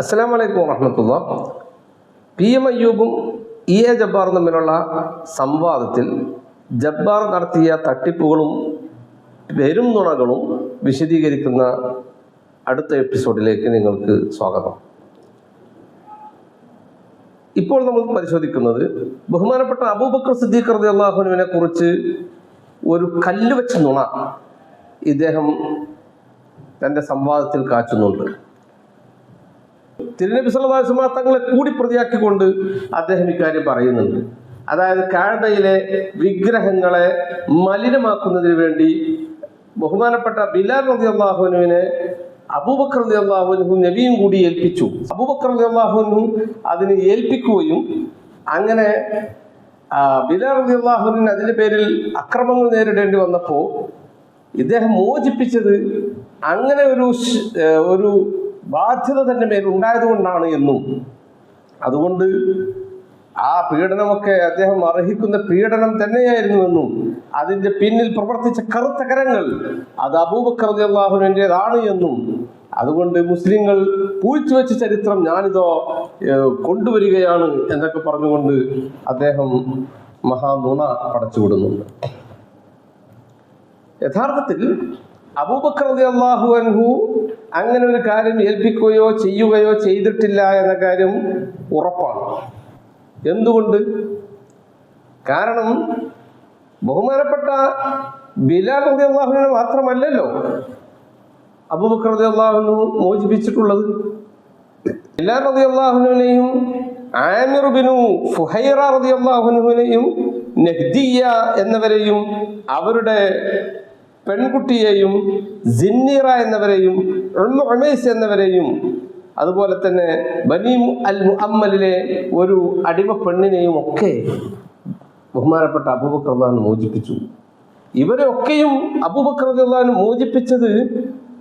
അസ്സാം വലൈക്കും വാഹമത്തുള്ള പി എം അയ്യൂബും ഇ എ ജബ്ബാറും തമ്മിലുള്ള സംവാദത്തിൽ ജബ്ബാർ നടത്തിയ തട്ടിപ്പുകളും പെരും നുണകളും വിശദീകരിക്കുന്ന അടുത്ത എപ്പിസോഡിലേക്ക് നിങ്ങൾക്ക് സ്വാഗതം. ഇപ്പോൾ നമ്മൾ പരിശോധിക്കുന്നത് ബഹുമാനപ്പെട്ട അബൂബക്കർ സിദ്ദീഖ് റതി അള്ളാഹുനുവിനെ കുറിച്ച് ഒരു കല്ല് വെച്ച നുണ ഇദ്ദേഹം തന്റെ സംവാദത്തിൽ കാച്ചുന്നുണ്ട്. തിരുനബി സല്ലാസ്മാ തങ്ങളെ കൂടി പ്രതിയാക്കിക്കൊണ്ട് അദ്ദേഹം ഇക്കാര്യം പറയുന്നുണ്ട്. അതായത് കാഴ്ബയിലെ വിഗ്രഹങ്ങളെ മലിനമാക്കുന്നതിന് വേണ്ടി ബഹുമാനപ്പെട്ട ബിലാൽ റതി അള്ളാഹുനുവിനെ അബൂബക്കർ റതി അള്ളാഹുനു നബിയും കൂടി ഏൽപ്പിച്ചു. അബൂബക്കർ റതി അള്ളാഹുനു അതിന് ഏൽപ്പിക്കുകയും അങ്ങനെ ബിലാൽ റതി അള്ളാഹുവിന് അതിന്റെ പേരിൽ അക്രമങ്ങൾ നേരിടേണ്ടി വന്നപ്പോൾ ഇദ്ദേഹം മോചിപ്പിച്ചത് അങ്ങനെ ഒരു ഒരു ബാധ്യത തന്റെ മേൽ ഉണ്ടായതുകൊണ്ടാണ് എന്നും. അതുകൊണ്ട് ആ പീഡനമൊക്കെ അദ്ദേഹം അർഹിക്കുന്ന പീഡനം തന്നെയായിരുന്നുവെന്നും അതിന്റെ പിന്നിൽ പ്രവർത്തിച്ച കറുത്ത കരങ്ങൾ അത് അബൂബക്കർ അള്ളാഹുവിന്റെതാണ് എന്നും. അതുകൊണ്ട് മുസ്ലിങ്ങൾ പൂഴ്ത്തിവെച്ച ചരിത്രം ഞാനിതോ കൊണ്ടുവരികയാണ് എന്നൊക്കെ പറഞ്ഞുകൊണ്ട് അദ്ദേഹം മഹാനുണ പടച്ചുവിടുന്നുണ്ട് യഥാർത്ഥത്തിൽ അബൂബക്കർ അള്ളാഹു അൻഹു അങ്ങനെ ഒരു കാര്യം ഏൽപ്പിക്കുകയോ ചെയ്യുകയോ ചെയ്തിട്ടില്ല എന്ന കാര്യം ഉറപ്പാണ്. എന്തുകൊണ്ട്? കാരണം ബഹുമാനപ്പെട്ട ബിലാൽ റതി അള്ളാഹുവിനെ മാത്രമല്ലല്ലോ അബൂബക്കർ റതി അള്ളാഹുനു മോചിപ്പിച്ചിട്ടുള്ളത്. ബിലാൽ റതി അള്ളാഹുവിനെയും ആമിർ ബിനു ഫുഹൈറ റതി അള്ളാഹുനുവിനെയും നെഹ്ദിയ എന്നിവരെയും അവരുടെ പെൺകുട്ടിയെയും ജിന്നീറ എന്നവരെയും ഉമേസ് എന്നവരെയും അതുപോലെ തന്നെ ബനീം അൽ മുഅമ്മലിലെ ഒരു അടിമ പെണ്ണിനെയും ഒക്കെ ബഹുമാനപ്പെട്ട അള്ളഹാൻ മോചിപ്പിച്ചു. ഇവരെ ഒക്കെയും അബൂബക്കർ അള്ളഹാൻ മോചിപ്പിച്ചത്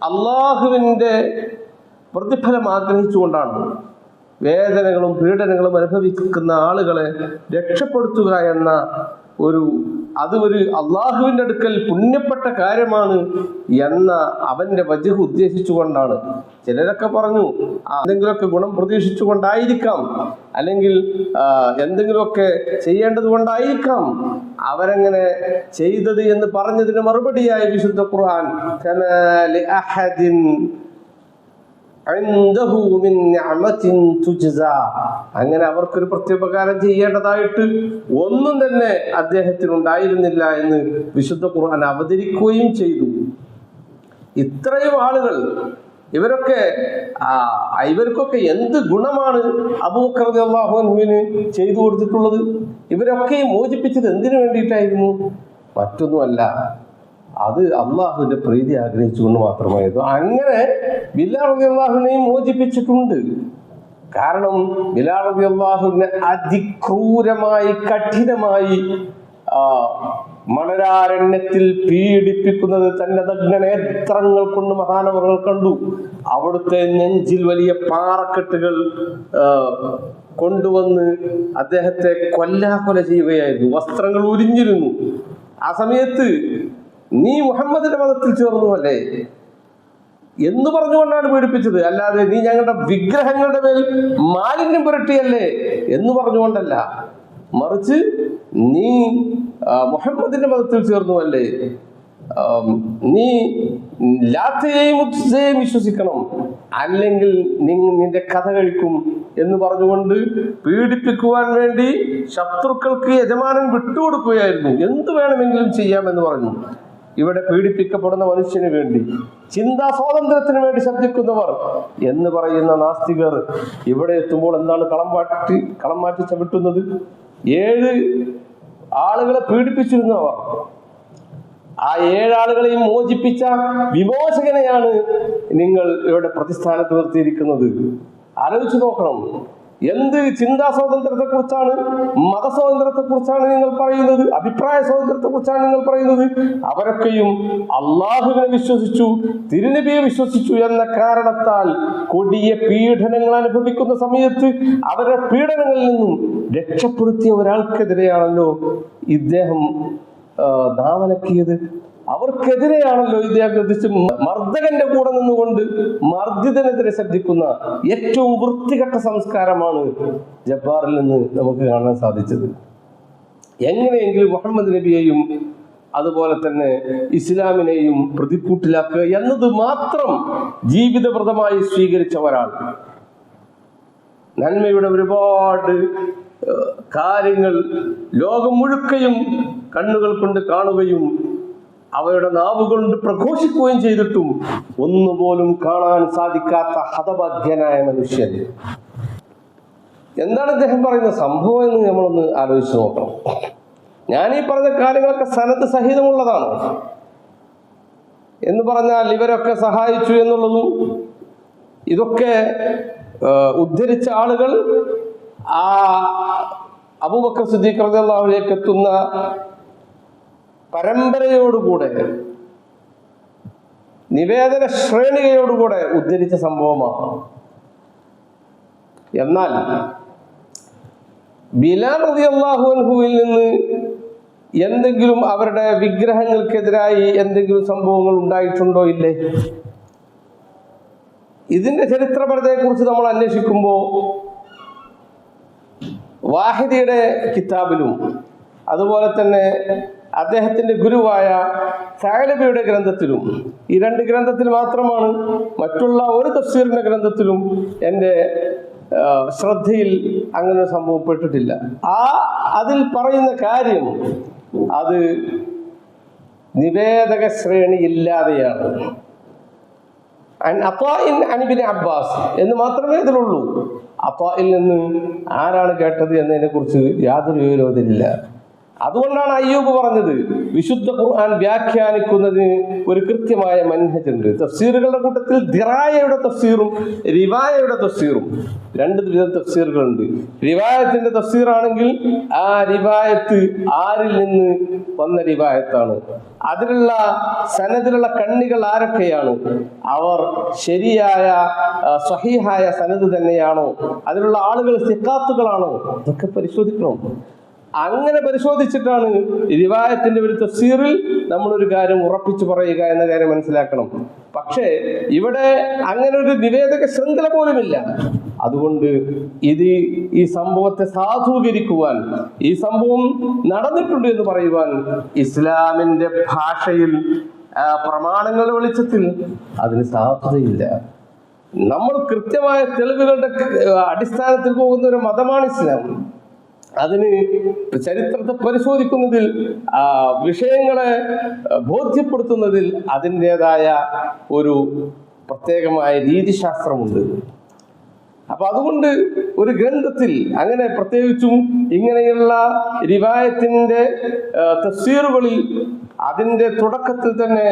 അള്ളാഹുവിന്റെ പ്രതിഫലം ആഗ്രഹിച്ചുകൊണ്ടാണ്. വേദനകളും പീഡനങ്ങളും അനുഭവിക്കുന്ന ആളുകളെ രക്ഷപ്പെടുത്തുക എന്ന ഒരു അത് ഒരു അള്ളാഹുവിന്റെ അടുക്കൽ പുണ്യപ്പെട്ട കാര്യമാണ് എന്ന അവന്റെ വജഹ് ഉദ്ദേശിച്ചുകൊണ്ടാണ്. ചിലരൊക്കെ പറഞ്ഞു എന്തെങ്കിലുമൊക്കെ ഗുണം പ്രതീക്ഷിച്ചുകൊണ്ടായിരിക്കാം. അല്ലെങ്കിൽ എന്തെങ്കിലുമൊക്കെ ചെയ്യേണ്ടത് കൊണ്ടായിരിക്കാം അവരങ്ങനെ ചെയ്തത് എന്ന് പറഞ്ഞതിന് മറുപടിയായി വിശുദ്ധ ഖുർആൻ അങ്ങനെ അവർക്കൊരു പ്രത്യുപകാരം ചെയ്യേണ്ടതായിട്ട് ഒന്നും തന്നെ അദ്ദേഹത്തിന് ഉണ്ടായിരുന്നില്ല എന്ന് വിശുദ്ധ ഖുർആൻ അവതരിക്കുകയും ചെയ്തു. ഇത്രയും ആളുകൾ ഇവരൊക്കെ ഇവർക്കൊക്കെ എന്ത് ഗുണമാണ് അബൂബക്കർ അള്ളാഹുവിന് ചെയ്തു കൊടുത്തിട്ടുള്ളത്? ഇവരൊക്കെ മോചിപ്പിച്ചത് എന്തിനു വേണ്ടിയിട്ടായിരുന്നു? മറ്റൊന്നുമല്ല. അത് അള്ളാഹുവിന്റെ പ്രീതി ആഗ്രഹിച്ചുകൊണ്ട് മാത്രമായിരുന്നു. അങ്ങനെ അള്ളാഹുവിനെയും മോചിപ്പിച്ചിട്ടുണ്ട്. കാരണം ബിലാ റബി അള്ളാഹുവിനെ അതിക്രൂരമായി കഠിനമായി മണരാരണ്യത്തിൽ പീഡിപ്പിക്കുന്നത് തന്റെ നഗ്നനേത്രങ്ങൾ കൊണ്ട് മഹാനവറുകൾ കണ്ടു. അവിടുത്തെ നെഞ്ചിൽ വലിയ പാറക്കെട്ടുകൾ കൊണ്ടുവന്ന് അദ്ദേഹത്തെ കൊല്ലാകൊല ചെയ്യുകയായിരുന്നു. വസ്ത്രങ്ങൾ ഉരിഞ്ഞിരുന്നു. ആ സമയത്ത് നീ മുഹമ്മദിന്റെ മതത്തിൽ ചേർന്നു അല്ലേ എന്ന് പറഞ്ഞുകൊണ്ടാണ് പീഡിപ്പിച്ചത്. അല്ലാതെ നീ ഞങ്ങളുടെ വിഗ്രഹങ്ങളുടെ മേൽ മാലിന്യം പുരട്ടിയല്ലേ എന്ന് പറഞ്ഞുകൊണ്ടല്ല. മറിച്ച് നീ മുഹമ്മദിന്റെ മതത്തിൽ ചേർന്നു അല്ലേ നീ ലാത്തയെയും വിശ്വസിക്കണം. അല്ലെങ്കിൽ നിന്റെ കഥ കഴിക്കും എന്ന് പറഞ്ഞുകൊണ്ട് പീഡിപ്പിക്കുവാൻ വേണ്ടി ശത്രുക്കൾക്ക് യജമാനൻ വിട്ടുകൊടുക്കുകയായിരുന്നു. എന്ത് വേണമെങ്കിലും ചെയ്യാമെന്ന് പറഞ്ഞു. ഇവിടെ പീഡിപ്പിക്കപ്പെടുന്ന മനുഷ്യന് വേണ്ടി ചിന്താ സ്വാതന്ത്ര്യത്തിന് വേണ്ടി ശബ്ദിക്കുന്നവർ എന്ന് പറയുന്ന നാസ്തികർ ഇവിടെ എത്തുമ്പോൾ എന്താണ് കളം മാറ്റി കളം മാറ്റി ചവിട്ടുന്നത്? ഏഴ് ആളുകളെ പീഡിപ്പിച്ചിരുന്നവർ. ആ ഏഴാളുകളെയും മോചിപ്പിച്ച വിമോചകനെയാണ് നിങ്ങൾ ഇവിടെ പ്രതിസ്ഥാനത്ത് നിർത്തിയിരിക്കുന്നത്. ആലോചിച്ചു നോക്കണം. എന്ത് ചിന്താ സ്വാതന്ത്ര്യത്തെ കുറിച്ചാണ് മതസ്വാതന്ത്ര്യത്തെ കുറിച്ചാണ് നിങ്ങൾ പറയുന്നത് അഭിപ്രായ സ്വാതന്ത്ര്യത്തെ കുറിച്ചാണ് നിങ്ങൾ പറയുന്നത്? അവരൊക്കെയും അള്ളാഹുവിനെ വിശ്വസിച്ചു തിരുനബിയെ വിശ്വസിച്ചു എന്ന കാരണത്താൽ കൊടിയ പീഡനങ്ങൾ അനുഭവിക്കുന്ന സമയത്ത് അവരുടെ പീഡനങ്ങളിൽ നിന്നും രക്ഷപ്പെടുത്തിയ ഒരാൾക്കെതിരെയാണല്ലോ ഇദ്ദേഹം ആ, നാവലക്കിയത്. അവർക്കെതിരെയാണല്ലോ ഇദ്ദേഹം മർദ്ദകന്റെ കൂടെ നിന്നുകൊണ്ട് മർദ്ദിതനെതിരെ ശബ്ദിക്കുന്ന ഏറ്റവും വൃത്തികെട്ട സംസ്കാരമാണ് ജബ്ബാറിൽ നിന്ന് നമുക്ക് കാണാൻ സാധിച്ചത്. എങ്ങനെയെങ്കിലും മുഹമ്മദ് നബിയെയും അതുപോലെ തന്നെ ഇസ്ലാമിനെയും പ്രതിക്കൂട്ടിലാക്കുക എന്നത് മാത്രം ജീവിതപ്രദമായി സ്വീകരിച്ച ഒരാൾ നന്മയുടെ ഒരുപാട് കാര്യങ്ങൾ ലോകം മുഴുക്കയും കണ്ണുകൾ കൊണ്ട് കാണുകയും അവയുടെ നാവ് കൊണ്ട് പ്രഘോഷിക്കുകയും ചെയ്തിട്ടും ഒന്നുപോലും കാണാൻ സാധിക്കാത്ത ഹതബാധ്യനായ മനുഷ്യൻ. എന്താണ് അദ്ദേഹം പറയുന്ന സംഭവം എന്ന് നമ്മളൊന്ന് ആലോചിച്ച് നോക്കണം. ഞാൻ ഈ പറഞ്ഞ കാര്യങ്ങളൊക്കെ സനത്ത് സഹിതമുള്ളതാണ്. എന്ന് പറഞ്ഞാൽ ഇവരൊക്കെ സഹായിച്ചു എന്നുള്ളതും ഇതൊക്കെ ഉദ്ധരിച്ച ആളുകൾ ആ അബൂബക്കർ സിദ്ദീഖ് റളിയല്ലാഹുവിലേക്ക് എത്തുന്ന പരമ്പരയോടുകൂടെ നിവേദന ശ്രേണികയോടുകൂടെ ഉദ്ധരിച്ച സംഭവമാണ്. എന്നാൽ ബിലാൽ റതി അൻഹുവിൽ നിന്ന് എന്തെങ്കിലും അവരുടെ വിഗ്രഹങ്ങൾക്കെതിരായി എന്തെങ്കിലും സംഭവങ്ങൾ ഉണ്ടായിട്ടുണ്ടോ ഇല്ലേ? ഇതിന്റെ ചരിത്രപരതയെക്കുറിച്ച് നമ്മൾ അന്വേഷിക്കുമ്പോൾ വാഹിദിയുടെ കിതാബിലും അതുപോലെ തന്നെ അദ്ദേഹത്തിന്റെ ഗുരുവായ സാലബിയുടെ ഗ്രന്ഥത്തിലും ഈ രണ്ട് ഗ്രന്ഥത്തിൽ മാത്രമാണ് മറ്റുള്ള ഒരു തഫ്സീറിന്റെ ഗ്രന്ഥത്തിലും എന്റെ ശ്രദ്ധയിൽ അങ്ങനെ സംഭവപ്പെട്ടിട്ടില്ല സംഭവം പെട്ടിട്ടില്ല. ആ അതിൽ പറയുന്ന കാര്യം അത് നിവേദക ശ്രേണി ഇല്ലാതെയാണ്. അനിബിന് അബ്ബാസ് എന്ന് മാത്രമേ ഇതിലുള്ളൂ. അപ്പായിൽ നിന്ന് ആരാണ് കേട്ടത് എന്നതിനെ കുറിച്ച് യാതൊരു വിവരവുമില്ല അതുകൊണ്ടാണ് അയ്യൂബ് പറഞ്ഞത് വിശുദ്ധ ഖുർആൻ വ്യാഖ്യാനിക്കുന്നതിന് ഒരു കൃത്യമായ മൻഹജ് തഫ്സീറുകളുടെ കൂട്ടത്തിൽ ദിറായയുടെ തഫ്സീറും റിവായയുടെ തഫ്സീറും രണ്ട് വിധം തഫ്സീറുകളുണ്ട്. റിവായത്തിന്റെ തഫ്സീറാണെങ്കിൽ ആ റിവായത്ത് ആരിൽ നിന്ന് വന്ന റിവായത്താണ്. അതിലുള്ള സനദിലുള്ള കണ്ണികൾ ആരൊക്കെയാണ്? അവർ ശരിയായ സഹിഹായ സനത് തന്നെയാണോ? അതിലുള്ള ആളുകൾ സിക്കാത്തുകളാണോ ഇതൊക്കെ പരിശോധിക്കണം. അങ്ങനെ പരിശോധിച്ചിട്ടാണ് റിവായത്തിന്റെ ഒരു തഫ്സീറിൽ നമ്മളൊരു കാര്യം ഉറപ്പിച്ചു പറയുക എന്ന കാര്യം മനസ്സിലാക്കണം. പക്ഷേ ഇവിടെ അങ്ങനെ ഒരു നിവേദക ശൃംഖല പോലുമില്ല. അതുകൊണ്ട് ഇത് ഈ സംഭവത്തെ സാധൂകരിക്കുവാൻ ഈ സംഭവം നടന്നിട്ടുണ്ട് എന്ന് പറയുവാൻ ഇസ്ലാമിന്റെ ഭാഷയിൽ പ്രമാണങ്ങളുടെ വെളിച്ചത്തിൽ അതിന് സാധ്യതയില്ല നമ്മൾ കൃത്യമായ തെളിവുകളുടെ അടിസ്ഥാനത്തിൽ പോകുന്ന ഒരു മതമാണ് ഇസ്ലാം. അതിന് ചരിത്രത്തെ പരിശോധിക്കുന്നതിൽ വിഷയങ്ങളെ ബോധ്യപ്പെടുത്തുന്നതിൽ അതിന്റെതായ ഒരു പ്രത്യേകമായ രീതിശാസ്ത്രമുണ്ട്. അപ്പൊ അതുകൊണ്ട് ഒരു ഗ്രന്ഥത്തിൽ അങ്ങനെ പ്രത്യേകിച്ചും ഇങ്ങനെയുള്ള റിവായത്തിന്റെ ആ, തഫ്സീറുകളിൽ അതിന്റെ തുടക്കത്തിൽ തന്നെ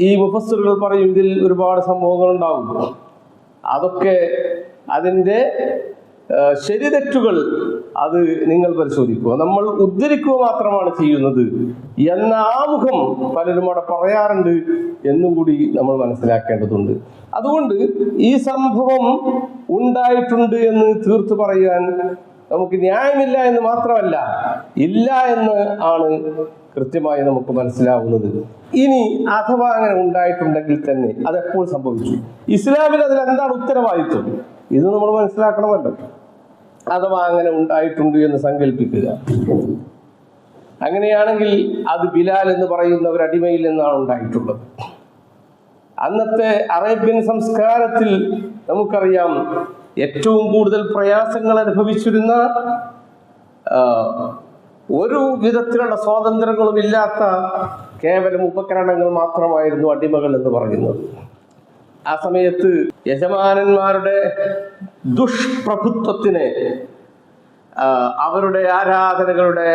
ഈ മുഫസ്സറുകൾ പറയും ഇതിൽ ഒരുപാട് സംഭവങ്ങൾ ഉണ്ടാവും അതൊക്കെ അതിന്റെ ആ, ശരിതെറ്റുകൾ അത് നിങ്ങൾ പരിശോധിക്കുക. നമ്മൾ ഉദ്ധരിക്കുക മാത്രമാണ് ചെയ്യുന്നത്. എന്ന ആമുഖം പലരും അവിടെ പറയാറുണ്ട് എന്നും കൂടി നമ്മൾ മനസ്സിലാക്കേണ്ടതുണ്ട്. അതുകൊണ്ട് ഈ സംഭവം ഉണ്ടായിട്ടുണ്ട് എന്ന് തീർത്തു പറയാൻ നമുക്ക് ന്യായമില്ല എന്ന് മാത്രമല്ല ഇല്ല എന്ന് ആണ് കൃത്യമായി നമുക്ക് മനസ്സിലാവുന്നത്. ഇനി അഥവാ അങ്ങനെ ഉണ്ടായിട്ടുണ്ടെങ്കിൽ തന്നെ അതെപ്പോൾ സംഭവിച്ചു ഇസ്ലാമിൽ അതിൽ എന്താണ് ഉത്തരവാദിത്വം? ഇത് നമ്മൾ മനസ്സിലാക്കണമല്ലോ. അഥവാ അങ്ങനെ ഉണ്ടായിട്ടുണ്ട് എന്ന് സങ്കല്പിക്കുക. അങ്ങനെയാണെങ്കിൽ അത് ബിലാൽ എന്ന് പറയുന്ന ഒരു അടിമയിൽ നിന്നാണ് ഉണ്ടായിട്ടുള്ളത്. അന്നത്തെ അറേബ്യൻ സംസ്കാരത്തിൽ നമുക്കറിയാം ഏറ്റവും കൂടുതൽ പ്രയാസങ്ങൾ അനുഭവിച്ചിരുന്ന ഒരു വിധത്തിലുള്ള സ്വാതന്ത്ര്യങ്ങളും ഇല്ലാത്ത കേവലം ഉപകരണങ്ങൾ മാത്രമായിരുന്നു അടിമകൾ എന്ന് പറയുന്നത്. ആ സമയത്ത് യജമാനന്മാരുടെ ദുഷ്പ്രഭുത്വത്തിനെ അവരുടെ ആരാധനകളുടെ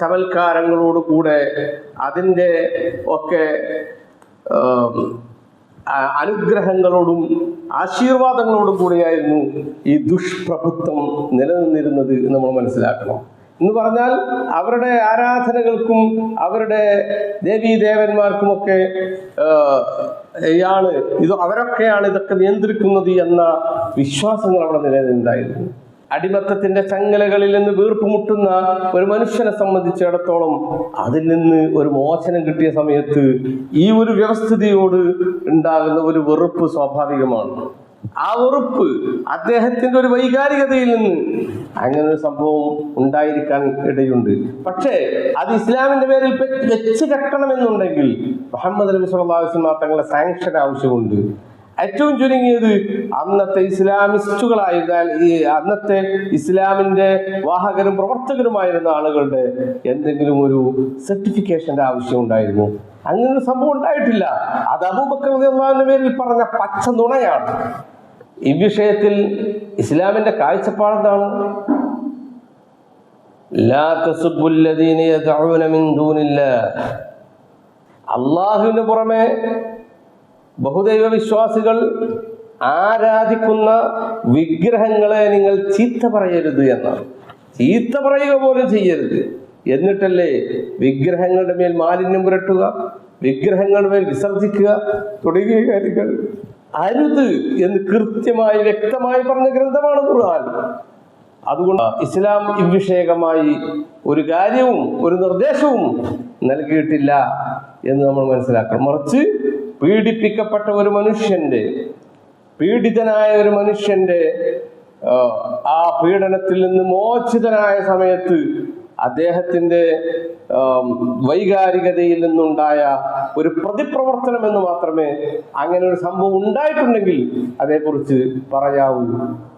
ചമൽക്കാരങ്ങളോട് കൂടെ അതിന്റെ ഒക്കെ അനുഗ്രഹങ്ങളോടും ആശീർവാദങ്ങളോടും കൂടിയായിരുന്നു ഈ ദുഷ്പ്രഭുത്വം നിലനിന്നിരുന്നത് നമ്മൾ മനസ്സിലാക്കണം. എന്ന് പറഞ്ഞാൽ അവരുടെ ആരാധനകൾക്കും അവരുടെ ദേവീദേവന്മാർക്കുമൊക്കെ യാണ് ഇത് അവരൊക്കെയാണ് ഇതൊക്കെ നിയന്ത്രിക്കുന്നത് എന്ന വിശ്വാസങ്ങൾ അവിടെ നിലനിന്നുണ്ടായിരുന്നു. അടിമത്തത്തിന്റെ ചങ്ങലകളിൽ നിന്ന് വീർപ്പുമുട്ടുന്ന ഒരു മനുഷ്യനെ സംബന്ധിച്ചിടത്തോളം അതിൽ നിന്ന് ഒരു മോചനം കിട്ടിയ സമയത്ത് ഈ ഒരു വ്യവസ്ഥിതിയോട് ഉണ്ടാകുന്ന ഒരു വെറുപ്പ് സ്വാഭാവികമാണ്. ആ ഉറപ്പ് അദ്ദേഹത്തിന്റെ ഒരു വൈകാരികതയിൽ നിന്ന് അങ്ങനെ ഒരു സംഭവം ഉണ്ടായിരിക്കാൻ ഇടയുണ്ട്. പക്ഷേ അത് ഇസ്ലാമിന്റെ പേരിൽ വെച്ച് കെട്ടണമെന്നുണ്ടെങ്കിൽ മുഹമ്മദ് നബി സല്ലല്ലാഹു അലൈഹി വസല്ലം തങ്ങളെ സാങ്ഷൻ ആവശ്യമുണ്ട്. ഏറ്റവും ചുരുങ്ങിയത് അന്നത്തെ ഇസ്ലാമിസ്റ്റുകളായിരുന്ന ഈ അന്നത്തെ ഇസ്ലാമിന്റെ വാഹകരും പ്രവർത്തകരുമായിരുന്ന ആളുകളുടെ എന്തെങ്കിലും ഒരു സർട്ടിഫിക്കേഷന്റെ ആവശ്യം ഉണ്ടായിരുന്നു. അങ്ങനെ ഒരു സംഭവം ഉണ്ടായിട്ടില്ല. അത് അബൂബക്കർ പേരിൽ പറഞ്ഞ പച്ച നുണയാണ്. ഇവിഷയത്തിൽ ഇസ്ലാമിന്റെ കാഴ്ചപ്പാടെന്താണ് അള്ളാഹുവിന് പുറമെ ബഹുദൈവ വിശ്വാസികൾ ആരാധിക്കുന്ന വിഗ്രഹങ്ങളെ നിങ്ങൾ ചീത്ത പറയരുത് എന്നാണ്. ചീത്ത പറയുക പോലും ചെയ്യരുത്. എന്നിട്ടല്ലേ വിഗ്രഹങ്ങളുടെ മേൽ മാലിന്യം പുരട്ടുക വിഗ്രഹങ്ങളുടെ മേൽ വിസർജിക്കുക തുടങ്ങിയ കാര്യങ്ങൾ. അരുത് എന്ന് കൃത്യമായി വ്യക്തമായി പറഞ്ഞ ഗ്രന്ഥമാണ് ഖുർആൻ. അതുകൊണ്ട് ഇസ്ലാം ഇവിഷയകമായി ഒരു കാര്യവും ഒരു നിർദ്ദേശവും നൽകിയിട്ടില്ല എന്ന് നമ്മൾ മനസ്സിലാക്കണം. മറിച്ച് പീഡിപ്പിക്കപ്പെട്ട ഒരു മനുഷ്യന്റെ പീഡിതനായ ഒരു മനുഷ്യന്റെ ആ പീഡനത്തിൽ നിന്ന് മോചിതനായ സമയത്ത് അദ്ദേഹത്തിന്റെ ആം, വൈകാരികതയിൽ നിന്നുണ്ടായ ഒരു പ്രതിപ്രവർത്തനം എന്ന് മാത്രമേ അങ്ങനെ ഒരു സംഭവം ഉണ്ടായിട്ടുണ്ടെങ്കിൽ അതേക്കുറിച്ച് പറയാവൂ.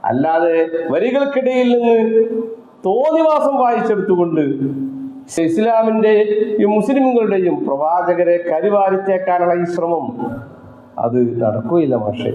അല്ലാതെ വരികൾക്കിടയിൽ നിന്ന് തോന്നിവാസം വായിച്ചെടുത്തുകൊണ്ട് ഇസ്ലാമിന്റെ ഈ മുസ്ലിമുകളുടെയും പ്രവാചകരെ കരിവാരിത്തേക്കാനുള്ള ഈ ശ്രമം അത് നടക്കുകയില്ല പക്ഷേ